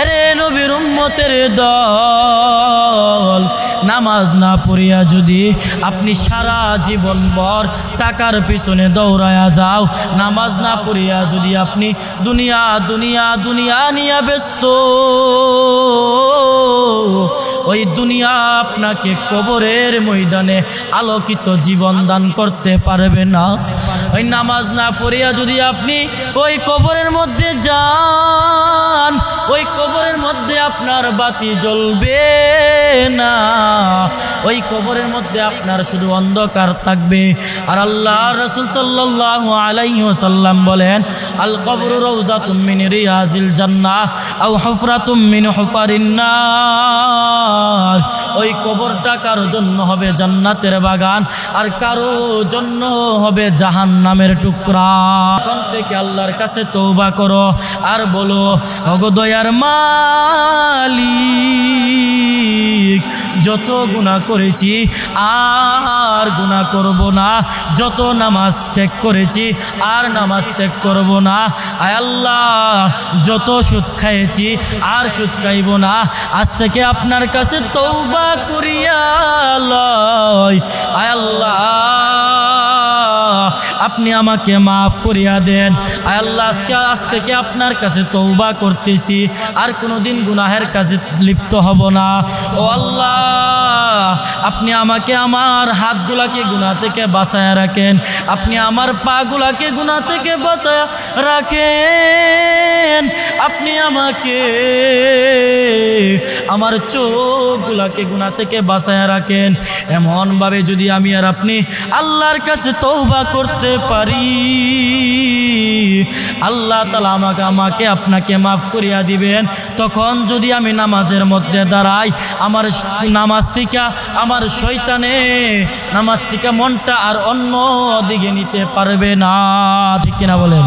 এরে নবীর উম্মতের দল, নামাজ না পড়িয়া যদি আপনি সারা জীবন ভর টাকার পিছনে দৌড়ায়া যাও, নামাজ না পড়িয়া যদি আপনি দুনিয়া দুনিয়া দুনিয়া নিয়া ব্যস্ত, ওই দুনিয়া আপনাকে কবরের ময়দানে আলোকিত জীবন দান করতে পারবে না। ওই নামাজ না পড়িয়া যদি আপনি ওই কবরের মধ্যে যান ওই মধ্যে আপনার বাতি জ্বলবে না। ওই কবরের মধ্যে আপনার শুধু অন্ধকার থাকবে। আর আল্লাহ রসুল সাল্লাহ আলাইসাল্লাম বলেন, আল কবর রৌজা তুমিন রিয়াজিল জান্নাহ আউ হফরা তুমিন হফারিন্নার ওই কবরটা কারও জন্য হবে জান্নাতের বাগান, আর কারও জন্য হবে জাহান নামের টুকরা। এখন থেকে আল্লাহর কাছে তৌবা করো, আর বলো অগদয়ার মালিক, যত গুণা করেছি আর গুণা করব না। যত নামাজ ত্যাগ করেছি আর নামাজ ত্যাগ করব না। আল্লাহ, যত সুদ খাইয়েছি আর সুদ খাইব না। আজ থেকে আপনার কাছে তৌবা করিয়া লয়। আয় আল্লাহ আপনি আমাকে মাফ করিয়া দেন। আল্লাহ, আজকে, আজ থেকে আপনার কাছে তৌবা করতেছি। আর কোনোদিন গুনাহের কাছে লিপ্ত হব না। ও আল্লাহ, আপনি আমাকে আমার হাতগুলাকে গুণা থেকে বাঁচায় রাখেন। আপনি আমার পাগুলাকে গুণা থেকে বাঁচায় রাখেন। আপনি আমাকে আমার চোখগুলাকে গুণা থেকে বাঁচায় রাখেন। এমনভাবে যদি আমি আর আপনি আল্লাহর কাছে তৌবা করতে পারি, আল্লাহ তালা আমাকে আমাকে আপনাকে মাফ করিয়া দিবেন। তখন যদি আমি নামাজের মধ্যে দাঁড়াই, আমার নামাজ থেকে, আমার শৈতানে নামাজ থেকে মনটা আর অন্য দিকে নিতে পারবে না। ঠিক কিনা বলেন?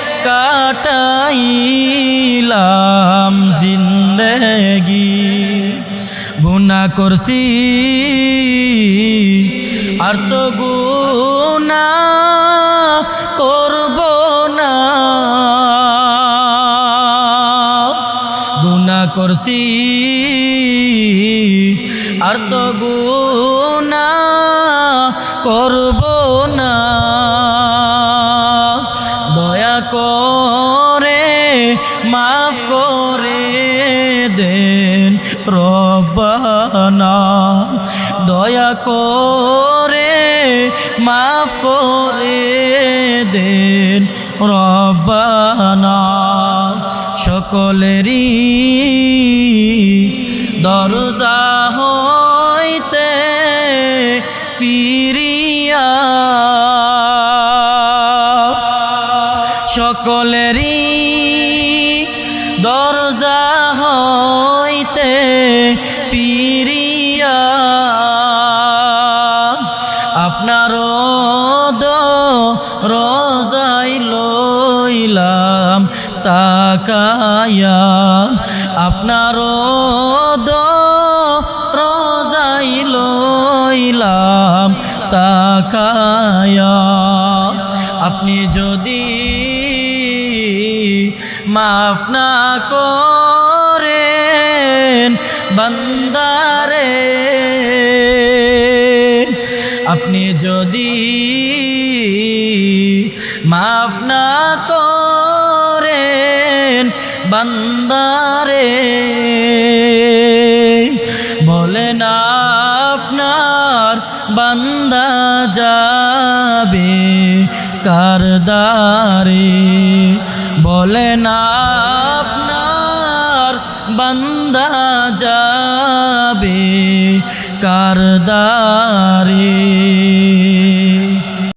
গুণা করছি। আর তো গুণা করব না। গুণা করছি। আর তো গুণা করব না। দয়া করে মাফ করে দেন রব্বানা দয়া করে মাফ করে দেন রব্বানা। সকলেরই দরজা হইতে ফিরিয়া। সকলেরই দরজা হইতে তাকায়া আপনার রোজাই লইলাম তাকায়া আপনি যদি মাফ না করেন বান্দারে, আপনি যদি মাফ না বান্দারে। বলেন আপনার বান্দা যাবে কারদারে বলেন আপনার বান্দা যাবে কারদারে